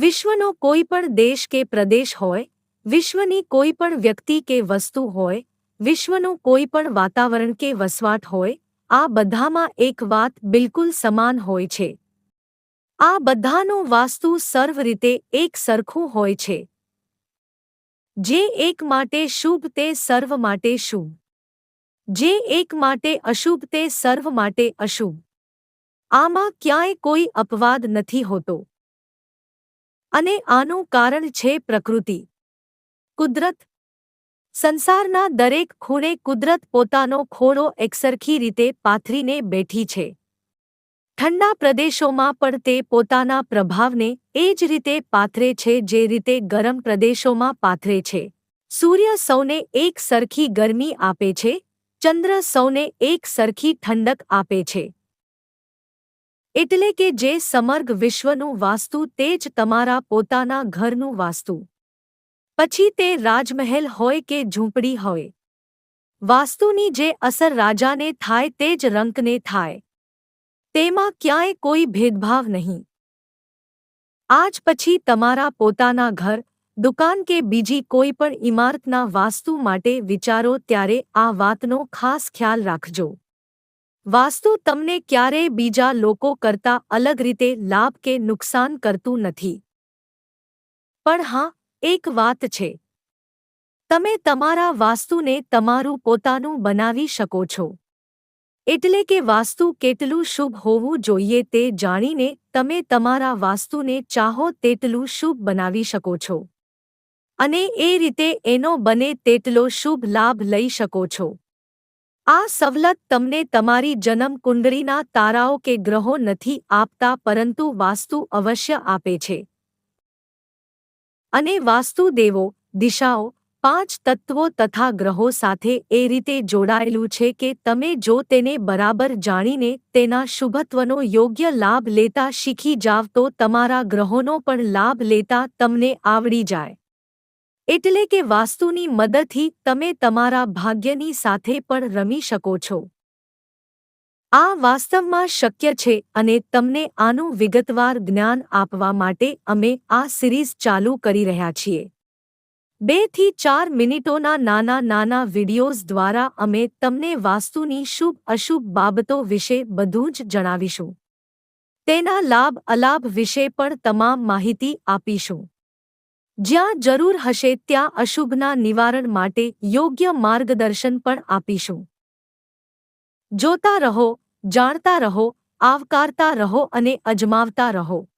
વિશ્વનો કોઈ પણ દેશ કે પ્રદેશ હોય, વિશ્વની કોઈ પણ વ્યક્તિ કે વસ્તુ હોય, વિશ્વનું કોઈ પણ વાતાવરણ કે વસવાટ હોય, આ બધામાં એક વાત બિલકુલ સમાન હોય છે. આ બધાનું વાસ્તુ સર્વ રીતે એક સરખું હોય છે. જે એક માટે શુભ તે સર્વ માટે શુભ. જે એક માટે અશુભ તે સર્વ માટે અશુભ. આમાં ક્યાંય કોઈ અપવાદ નથી હોતો. અને આનું કારણ છે પ્રકૃતિ. કુદરત. સંસારના દરેક ખૂણે કુદરત પોતાનો ખોળો એકસરખી રીતે પાથરીને બેઠી છે. ઠંડા પ્રદેશોમાં પણ તે પોતાના પ્રભાવને એ જ રીતે પાથરે છે જે રીતે ગરમ પ્રદેશોમાં પાથરે છે. સૂર્ય સૌને એક સરખી ગરમી આપે છે, ચંદ્ર સૌને એક સરખી ઠંડક આપે છે. એટલે કે જે સમર્ગ વિશ્વનું વાસ્તુ તે જ તમારા પોતાના ઘરનું વાસ્તુ. પછી તે રાજમહેલ હોય કે ઝૂંપડી હોય. વાસ્તુની જે અસર રાજાને થાય તે જ રંકને થાય. તેમાં ક્યાંય કોઈ ભેદભાવ નહીં. આજ પછી તમારા પોતાના ઘર, દુકાન કે બીજી કોઈ પણ ઇમારતના વાસ્તુ માટે વિચારો ત્યારે આ વાતનો ખાસ ખ્યાલ રાખજો. વાસ્તુ તમને ક્યારેય બીજા લોકો કરતા અલગ રીતે લાભ કે નુકસાન કરતું નથી. પણ હા, એક વાત છે. તમે તમારા વાસ્તુને તમારું પોતાનું બનાવી શકો છો. એટલે કે વાસ્તુ કેટલું શુભ હોવું જોઈએ તે જાણીને તમે તમારા વાસ્તુને ચાહો તેટલું શુભ બનાવી શકો છો. અને એ રીતે એનો બને તેટલો શુભ લાભ લઈ શકો છો. આ સવલત તમને તમારી જન્મ કુંડળીના તારાઓ કે ગ્રહો નથી આપતા, પરંતુ વાસ્તુ અવશ્ય આપે છે. અને વાસ્તુ દેવો, દિશાઓ, પાંચ તત્વો તથા ગ્રહો સાથે એ રીતે જોડાયેલું છે કે તમે જો તેને બરાબર જાણીને તેના શુભત્વનો યોગ્ય લાભ લેતા શીખી જાવ તો તમારા ગ્રહોનો પણ લાભ લેતા તમને આવડી જાય. એટલે કે વાસ્તુની મદદથી તમે તમારા ભાગ્યની સાથે પણ રમી શકો છો. આ વાસ્તવમાં શક્ય છે અને તમને આનું વિગતવાર જ્ઞાન આપવા માટે અમે આ સિરીઝ ચાલુ કરી રહ્યા છીએ. બેથી ચાર મિનિટોના નાના નાના વિડિયોઝ દ્વારા અમે તમને વાસ્તુની શુભ અશુભ બાબતો વિશે બધું જ જણાવીશું. તેના લાભ અલાભ વિશે પણ તમામ માહિતી આપીશું. જ્યાં જરૂર હશે ત્યાં અશુભના નિવારણ માટે યોગ્ય માર્ગદર્શન પણ આપીશું. જોતા રહો, જાણતા રહો, આવકારતા રહો અને અજમાવતા રહો.